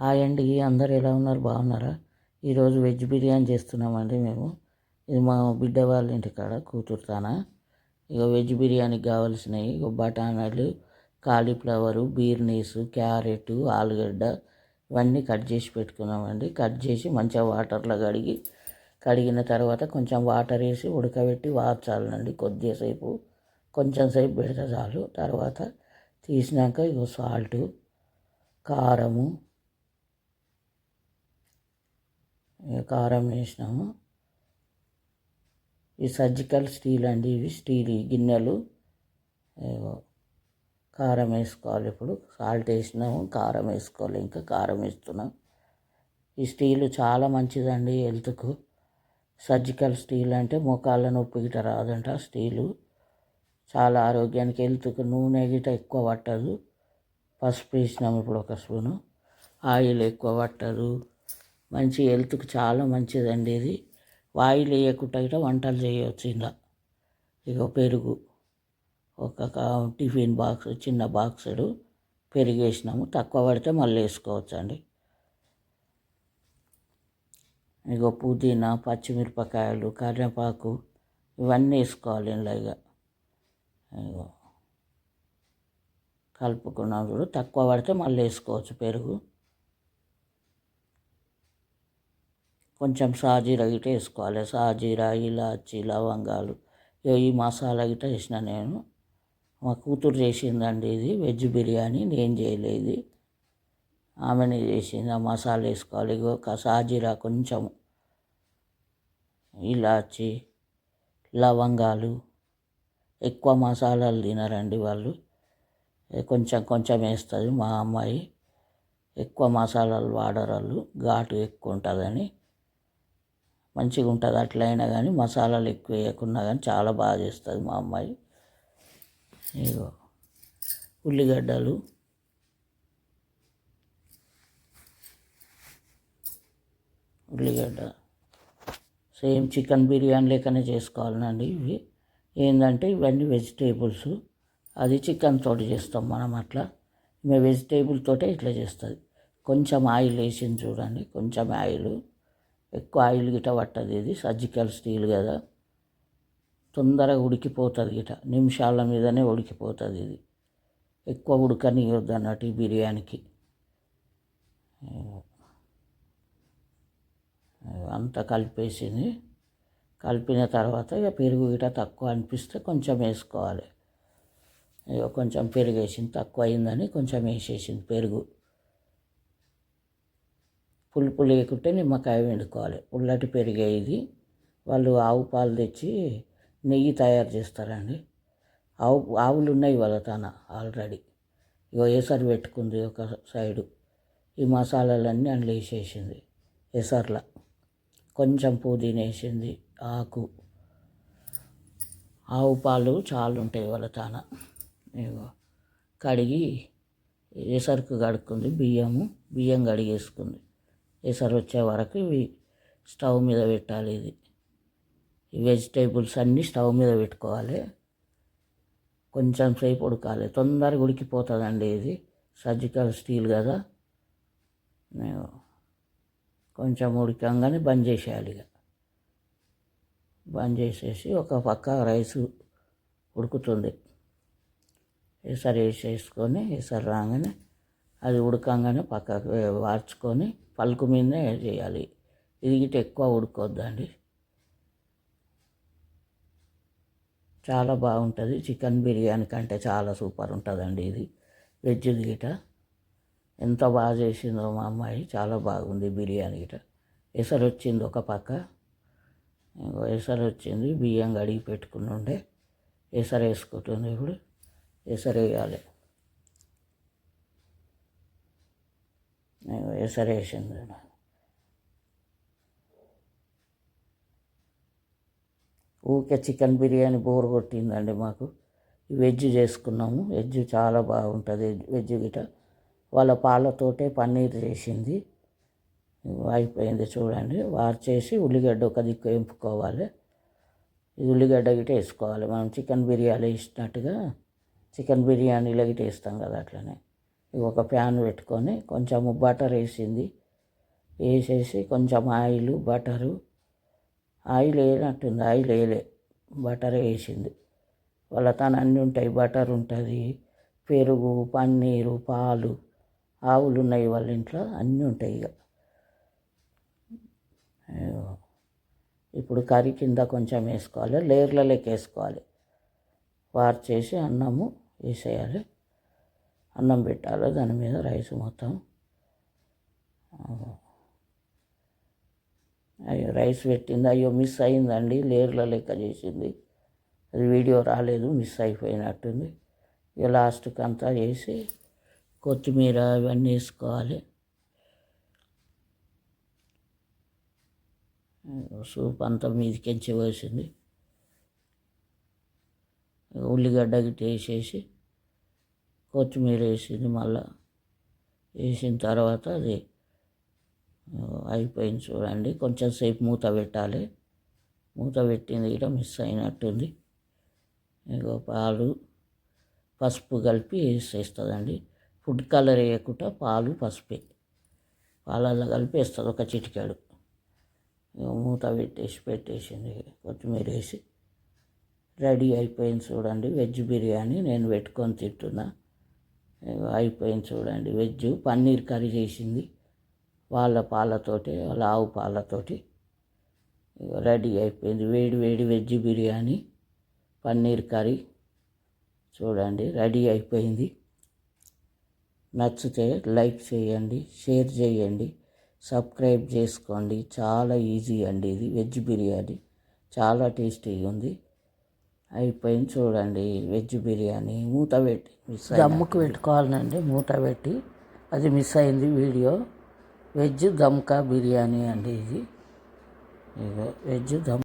Hi అండి అందరు ఎలా ఉన్నారు? బాగున్నారా? ఈరోజు వెజ్ బిర్యానీ చేస్తున్నామండి మేము. ఇది మా బిడ్డ వాళ్ళ ఇంటికాడ కూతురుతాన ఇక వెజ్ బిర్యానీకి కావాల్సినవి ఇక బఠానాలు కాలీఫ్లవరు బీర్నీస్ క్యారెట్ ఆలుగడ్డ ఇవన్నీ కట్ చేసి పెట్టుకున్నామండి. కట్ చేసి మంచిగా వాటర్లో కడిగి కడిగిన తర్వాత కొంచెం వాటర్ వేసి ఉడకబెట్టి వార్చాలండి కొద్దిసేపు. కొంచెం సేపు పెడితే చాలు. తర్వాత తీసినాక ఇగో సాల్టు కారము ఇక కారం వేసినాము. ఈ సర్జికల్ స్టీల్ అండి ఇవి స్టీల్ గిన్నెలు. కారం వేసుకోవాలి ఇప్పుడు. సాల్ట్ వేసినాము కారం వేసుకోవాలి. ఇంకా కారం వేస్తున్నాం. ఈ స్టీల్ చాలా మంచిదండి హెల్త్కు. సర్జికల్ స్టీల్ అంటే మోకాళ్ళ నొప్పి గిట రాదంట స్టీలు. చాలా ఆరోగ్యానికి హెల్త్కు నూనె గిట ఎక్కువ పట్టదు. పసుపు వేసినాం ఇప్పుడు ఒక స్పూను. ఆయిల్ ఎక్కువ పట్టదు. మంచి హెల్త్కి చాలా మంచిదండి ఇది. ఆయిల్ వేయకుండా గిట వంటలు చేయవచ్చు ఇలా ఇక పెరుగు. ఒక టిఫిన్ బాక్స్ చిన్న బాక్సుడు పెరుగు వేసినాము తక్కువ పడితే మళ్ళీ వేసుకోవచ్చు అండి ఇగో పుదీనా పచ్చిమిరపకాయలు కరివేపాకు ఇవన్నీ వేసుకోవాలి ఇంట్లో ఇక ఇగో కలుపుకున్నాం చూడు తక్కువ పడితే మళ్ళీ వేసుకోవచ్చు పెరుగు. కొంచెం సాజీరా గిట వేసుకోవాలి. సాజీరా ఇలాచి లవంగాలు ఈ మసాలా గిట వేసిన నేను. మా కూతురు చేసిందండి ఇది. వెజ్ బిర్యానీ నేను చేయలేదు. ఆమెనే చేసింది. ఆ మసాలా వేసుకోవాలి. ఇగో ఒక సాజీరా కొంచెం ఇలాచి లవంగాలు ఎక్కువ మసాలాలు తినరండి వాళ్ళు. కొంచెం కొంచెం వేస్తుంది మా అమ్మాయి. ఎక్కువ మసాలాలు వాడరు వాళ్ళు. ఘాటు ఎక్కువ ఉంటుందని. మంచిగా ఉంటుంది. అట్లయినా కానీ మసాలాలు ఎక్కువ వేయకున్నా కానీ చాలా బాగా చేస్తుంది మా అమ్మాయి. ఇగో ఉల్లిగడ్డలు. ఉల్లిగడ్డ. సేమ్ చికెన్ బిర్యానీ లెక్కనే చేసుకోవాలండి ఇవి. ఏంటంటే ఇవన్నీ వెజిటేబుల్స్. అది చికెన్ తోటి చేస్తాం మనం అట్లా. మేము వెజిటేబుల్ తోటే ఇట్లా చేస్తుంది. కొంచెం ఆయిల్ వేసింది చూడండి. కొంచెం ఆయిల్. ఎక్కువ ఆయిల్ గిట పట్టదు ఇది సర్జికల్ స్టీల్ కదా. తొందరగా ఉడికిపోతుంది గిట నిమిషాల మీదనే ఉడికిపోతుంది ఇది. ఎక్కువ ఉడకనియొద్దు అన్నట్టు ఈ బిర్యానీకి. అంతా కలిపేసింది. కలిపిన తర్వాత ఇక పెరుగు గిట తక్కువ అనిపిస్తే కొంచెం వేసుకోవాలి. ఇక కొంచెం పెరుగు వేసింది తక్కువ అయిందని కొంచెం వేసేసింది పెరుగు. పులుపు లేకుంటే నిమ్మకాయ వండుకోవాలి ఉల్లటి పెరిగే ఇది వాళ్ళు ఆవు పాలు తెచ్చి నెయ్యి తయారు చేస్తారండి. ఆవు ఆవులు ఉన్నాయి వాళ్ళ ఆల్రెడీ. ఇగో ఏసారి పెట్టుకుంది ఒక సైడు. ఈ మసాలాలన్నీ అందులో వేసేసింది ఎసర్ల. కొంచెం పుదీనా వేసింది ఆకు. ఆవు పాలు చాలా ఉంటాయి వాళ్ళ తాన. ఇగో కడిగి ఎసరుకు కడుక్కుంది బియ్యము బియ్యం కడిగేసుకుంది. ఈసారి వచ్చే వరకు ఇవి స్టవ్ మీద పెట్టాలి ఇది. ఈ వెజిటేబుల్స్ అన్నీ స్టవ్ మీద పెట్టుకోవాలి. కొంచెం సేపు ఉడకాలి. తొందరగా ఉడికిపోతుందండి ఇది. సర్జికల్ స్టీల్ కదా. నేను కొంచెం ఉడికంగానే బంద్ చేసేయాలి ఇక. బంద్ చేసేసి ఒక పక్క రైస్ ఉడుకుతుంది. ఈసారి వేసేసుకొని ఈసారి రాగానే అది ఉడకంగానే పక్కకు వార్చుకొని పలుకు మీదనే చేయాలి. ఇది గిట్ట ఎక్కువ ఉడుకోద్దండి. చాలా బాగుంటుంది. చికెన్ బిర్యానీ కంటే చాలా సూపర్ ఉంటుందండి ఇది. వెజ్ గిట ఎంత బాగా చేసిందో మా అమ్మాయి చాలా బాగుంది బిర్యానీ గిట. ఎసరు వచ్చింది ఒక పక్క. ఇంకో ఎసరు వచ్చింది బియ్యం కడిగి పెట్టుకుని ఉండే. ఎసరు వేసుకుంటుంది ఇప్పుడు. ఎసరు వేయాలి. నేను ఊకే చికెన్ బిర్యానీ బోర్ కొట్టిందండి మాకు. వెజ్ చేసుకున్నాము. వెజ్ చాలా బాగుంటుంది వెజ్ గిట వాళ్ళ పాలతోటే పన్నీర్ చేసింది. అయిపోయింది చూడండి. వారు చేసి ఉల్లిగడ్డ ఒక దిక్కు వేపుకోవాలి ఇది ఉల్లిగడ్డ గిట వేసుకోవాలి. మనం చికెన్ బిర్యానీ ఇచ్చినట్టుగా చికెన్ బిర్యానీలో గిట వేస్తాం కదా అట్లనే. ఒక ప్యాన్ పెట్టుకొని కొంచెము బటర్ వేసింది. వేసేసి కొంచెం ఆయిల్ బటరు. ఆయిల్ వేయనట్టుంది ఆయిల్ వేయలే. బటర్ వేసింది. వాళ్ళ తన అన్నీ ఉంటాయి బటర్ ఉంటుంది పెరుగు పన్నీరు పాలు ఆవులు ఉన్నాయి వాళ్ళ ఇంట్లో అన్నీ ఉంటాయి ఇక. ఇప్పుడు కర్రీ కింద కొంచెం వేసుకోవాలి లేయర్ల లెక్క వేసుకోవాలి. వార్ చేసి అన్నము వేసేయాలి. అన్నం పెట్టాలి దాని మీద రైస్ మొత్తం. అయ్యో రైస్ పెట్టింది. అయ్యో మిస్ అయిందండి. లేర్ల లెక్క చేసింది. అది వీడియో రాలేదు మిస్ అయిపోయినట్టుంది. ఇక లాస్ట్కి అంతా చేసి కొత్తిమీర ఇవన్నీ వేసుకోవాలి. సూప్ అంతా మీదకించి వేసింది ఉల్లిగడ్డ గిట్ట వేసేసి కొత్తిమీర వేసింది మళ్ళా. వేసిన తర్వాత అది అయిపోయింది చూడండి. కొంచెం సేపు మూత పెట్టాలి. మూత పెట్టింది కూడా మిస్ అయినట్టుంది. ఇంకో పాలు పసుపు కలిపి వేసేస్తుందండి. ఫుడ్ కలర్ వేయకుండా పాలు పసుపే. పాలల్లో కలిపి వేస్తుంది ఒక చిటికాడు. మూత పెట్టేసి పెట్టేసింది కొత్తిమీర వేసి. రెడీ అయిపోయింది చూడండి. వెజ్ బిర్యానీ నేను పెట్టుకొని తింటున్నా. అయిపోయింది చూడండి. వెజ్ పన్నీర్ కర్రీ చేసింది. వాళ్ళ పాలతోటి వాళ్ళ ఆవు పాలతోటి రెడీ అయిపోయింది. వేడి వేడి వెజ్ బిర్యానీ పన్నీర్ కర్రీ చూడండి రెడీ అయిపోయింది. నచ్చితే లైక్ చేయండి షేర్ చేయండి సబ్స్క్రైబ్ చేసుకోండి. చాలా ఈజీ అండి ఇది. వెజ్ బిర్యానీ చాలా టేస్టీగా ఉంది. అయిపోయింది చూడండి వెజ్ బిర్యానీ. మూత పెట్టి మిస్ దమ్ముకు పెట్టుకోవాలండి మూత పెట్టి. అది మిస్ అయింది వీడియో. వెజ్ దమ్కా బిర్యానీ అండి ఇది. వెజ్ దమ్